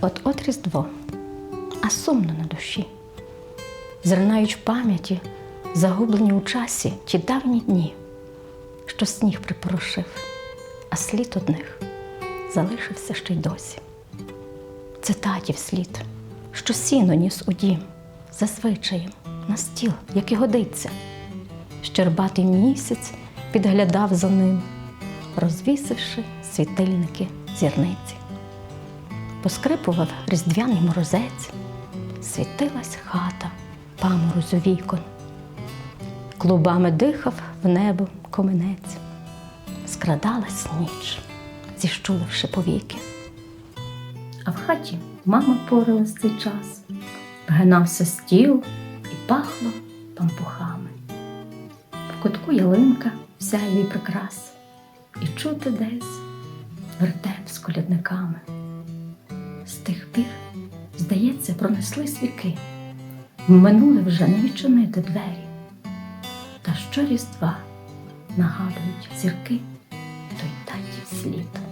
От от Різдво, а сумно на душі. Зринають в пам'яті, загублені у часі ті давні дні, що сніг припорошив, а слід одних залишився ще й досі. Це татів слід, що сіно ніс у дім, за звичаєм, на стіл, як і годиться. Щербатий місяць підглядав за ним, розвісивши світильники зірниці. Поскрипував різдвяний морозець, світилась хата памору з вікон. Клубами дихав в небо коменець, скрадалась ніч, зіщуливши повіки. А в хаті мама поралась цей час, вгинався стіл і пахло пампухами. В кутку ялинка вся її прикрас, і чути десь вертеп з колядниками. Тих пір, здається, пронеслись віки, минули вже не відчинити двері. Та що різдва нагадують зірки той татів слід.